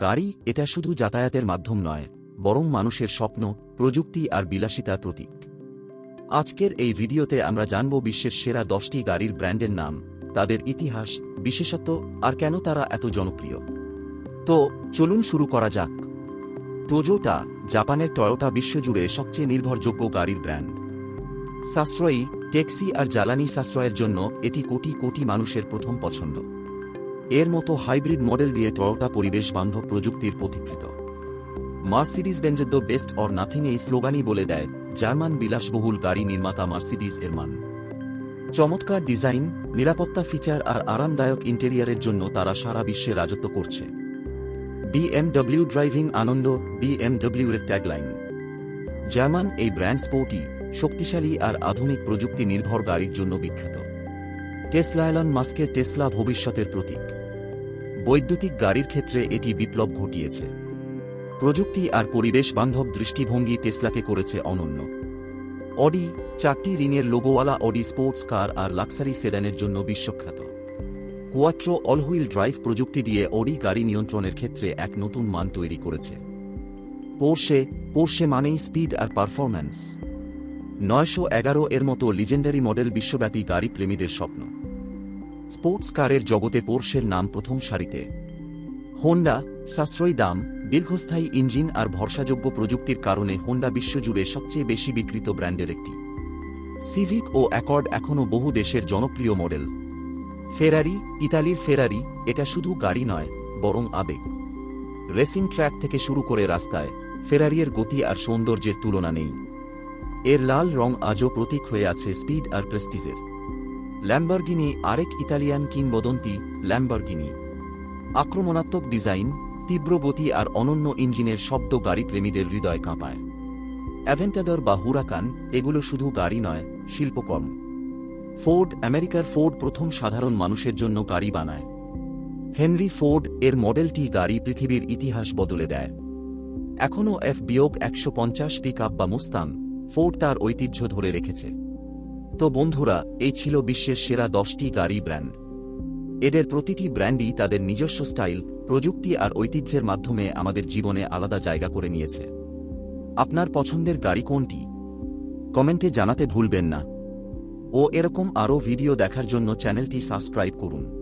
গাড়ি এটা শুধু যাতায়াতের মাধ্যম নয়, বরং মানুষের স্বপ্ন, প্রযুক্তি আর বিলাসিতার প্রতীক। আজকের এই ভিডিওতে আমরা জানব বিশ্বের সেরা দশটি গাড়ির ব্র্যান্ডের নাম, তাদের ইতিহাস, বিশেষত্ব, আর কেন তারা এত জনপ্রিয়। তো, চলুন শুরু করা যাক। টোজোটা জাপানের টয়োটা বিশ্বজুড়ে সবচেয়ে নির্ভরযোগ্য গাড়ির ব্র্যান্ড। সাশ্রয়ী, ট্যাক্সি আর জ্বালানি সাশ্রয়ের জন্য এটি কোটি কোটি মানুষের প্রথম পছন্দ। এর মতো হাইব্রিড মডেল দিয়ে টয়োটা পরিবেশ বান্ধব প্রযুক্তির পথিকৃত। মার্সিডিজ বেঞ্জের দ্য বেস্ট অর নাথিং এই স্লোগানই বলে দেয়, জার্মান বিলাসবহুল গাড়ি নির্মাতা মার্সিডিজ এর মান। চমৎকার ডিজাইন, নিরাপত্তা ফিচার আর আরামদায়ক ইন্টেরিয়ারের জন্য তারা সারা বিশ্বে রাজত্ব করছে। বিএমডব্লিউ ড্রাইভিং আনন্দ, বিএমডব্লিউ এর ট্যাগলাইন। জার্মান এই ব্র্যান্ড স্পোর্টি শক্তিশালী আর আধুনিক প্রযুক্তি নির্ভর গাড়ির জন্য বিখ্যাত। টেসলা, এলন মাস্কের টেসলা ভবিষ্যতের প্রতীক। বৈদ্যুতিক গাড়ির ক্ষেত্রে এটি বিপ্লব ঘটিয়েছে। প্রযুক্তি আর পরিবেশ বান্ধব দৃষ্টিভঙ্গি টেসলাকে করেছে অনন্য। অডি, চারটি রিংয়ের লোগোওয়ালা অডি স্পোর্টস কার আর লাক্সারি সেডানের জন্য বিশ্বখ্যাত। কোয়াট্রো অলহুইল ড্রাইভ প্রযুক্তি দিয়ে অডি গাড়ি নিয়ন্ত্রণের ক্ষেত্রে এক নতুন মান তৈরি করেছে। পোর্শে পোর্শে মানেই স্পিড আর পারফরম্যান্স। নয়শো এগারো এর মতো লিজেন্ডারি মডেল বিশ্বব্যাপী গাড়ি প্রেমীদের স্বপ্ন। স্পোর্টস কারের জগতে পোর্শের নাম প্রথম সারিতে। হোন্ডা সাশ্রয়ী দাম, দীর্ঘস্থায়ী ইঞ্জিন আর ভরসাযোগ্য প্রযুক্তির কারণে হোন্ডা বিশ্বজুড়ে সবচেয়ে বেশি বিক্রিত ব্র্যান্ডের একটি। সিভিক ও অ্যাকর্ড এখনও বহু দেশের জনপ্রিয় মডেল ফেরারি ইতালির ফেরারি এটা শুধু গাড়ি নয়, বরং আবেগ। রেসিং ট্র্যাক থেকে শুরু করে রাস্তায় ফেরারিয়ের গতি আর সৌন্দর্যের তুলনা নেই। এর লাল রং আজও প্রতীক হয়ে আছে স্পিড আর প্রেস্টিজের। ল্যাম্বরগিনি আরেক ইতালিয়ান কিংবদন্তি, ল্যাম্বরগিনি। আক্রমণাত্মক ডিজাইন, তীব্র গতি আর অনন্য ইঞ্জিনের শব্দ গাড়ি প্রেমীদের হৃদয় কাঁপায়। অ্যাভেন্টাডর বা হুরাকান, এগুলো শুধু গাড়ি নয়, শিল্পকর্ম। ফোর্ড, আমেরিকার ফোর্ড প্রথম সাধারণ মানুষের জন্য গাড়ি বানায়। হেনরি ফোর্ড এর মডেলটি গাড়ি পৃথিবীর ইতিহাস বদলে দেয়। এখনও এফ বিয়োগ একশো পঞ্চাশ পিক বা মুস্তাং ফোর্ড তার ঐতিহ্য ধরে রেখেছে। তো বন্ধুরা, এই ছিল বিশ্বের সেরা দশটি গাড়ি ব্র্যান্ড। এদের প্রতিটি ব্র্যান্ডই তাদের নিজস্ব স্টাইল, প্রযুক্তি আর ঐতিহ্যের মাধ্যমে আমাদের জীবনে আলাদা জায়গা করে নিয়েছে। আপনার পছন্দের গাড়ি কোনটি? কমেন্টে জানাতে ভুলবেন না। ও এরকম আরও ভিডিও দেখার জন্য চ্যানেলটি সাবস্ক্রাইব করুন।